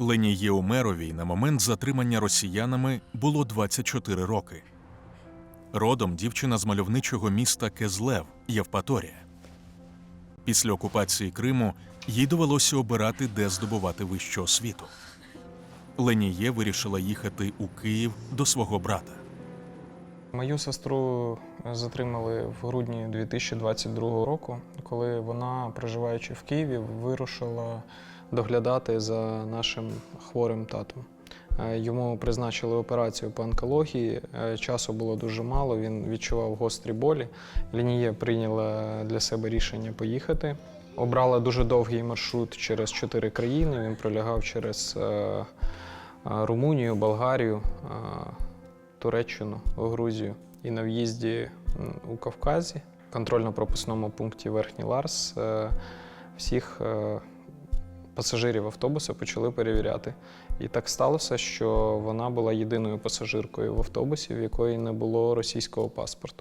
Лені Єумеровій на момент затримання росіянами було 24 роки. Родом дівчина з мальовничого міста Кезлев, Євпаторія. Після окупації Криму їй довелося обирати, де здобувати вищу освіту. Леніє вирішила їхати у Київ до свого брата. Мою сестру затримали в грудні 2022 року, коли вона, проживаючи в Києві, вирушила доглядати за нашим хворим татом. Е, Йому призначили операцію по онкології. е, Часу було дуже мало. Він відчував гострі болі. Лінія прийняла для себе рішення поїхати. Обрала дуже довгий маршрут через чотири країни. Він пролягав через е, Румунію, Болгарію, Туреччину, Грузію і на в'їзді у Кавказі, контрольно-пропускному пункті Верхній Ларс, всіх пасажирів автобуса почали перевіряти. І так сталося, що вона була єдиною пасажиркою в автобусі, в якої не було російського паспорту.